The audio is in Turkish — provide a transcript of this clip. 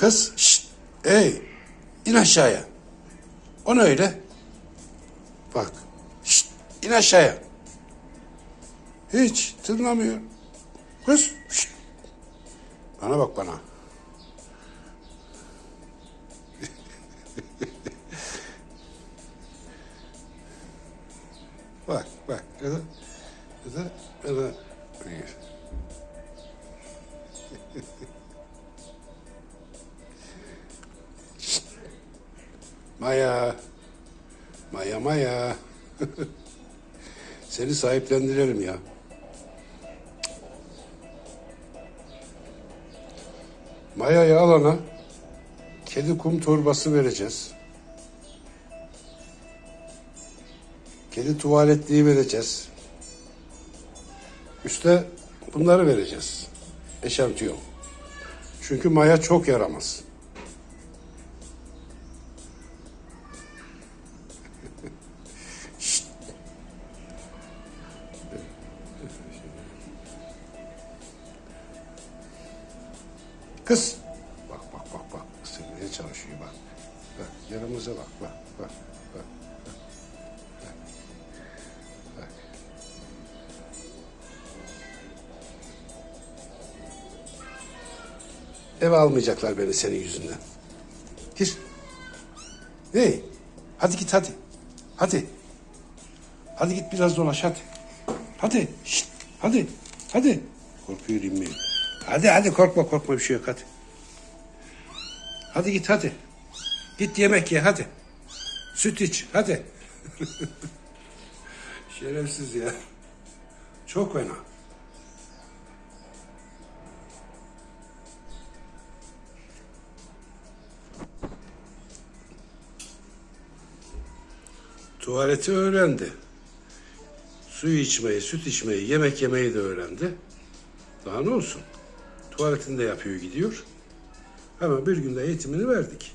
Kız, şşt, ey, in aşağıya. O ne öyle? Bak, şşt, in aşağıya. Hiç tınlamıyor. Kız, şşt. Bana bak bana. bak, bak. Ya da, ya da, ya da. Maya. Maya Maya. Seni sahiplendirelim ya. Maya'yı alana kedi kum torbası vereceğiz. Kedi tuvaletliği vereceğiz. Üste bunları vereceğiz. Eşantiyon. Çünkü Maya çok yaramaz. Kız. Bak bak bak bak. Isırmaya çalışıyor bak. Bak yanımıza bak. bak. bak. Bak. Eve almayacaklar beni senin yüzünden. Gir. Hey. Hadi git hadi. Hadi. Hadi git biraz dolaş hadi. Hadi. Şşt. Hadi. Hadi. Korkuyor inmiyor. Hadi hadi korkma korkma bir şey yok hadi. Hadi git hadi. Git yemek ye hadi. Süt iç hadi. Şerefsiz ya. Çok fena. Tuvaleti öğrendi. Su içmeyi, süt içmeyi, yemek yemeyi de öğrendi. Daha ne olsun? Tuvaletinde yapıyor gidiyor. Ama bir günde eğitimini verdik.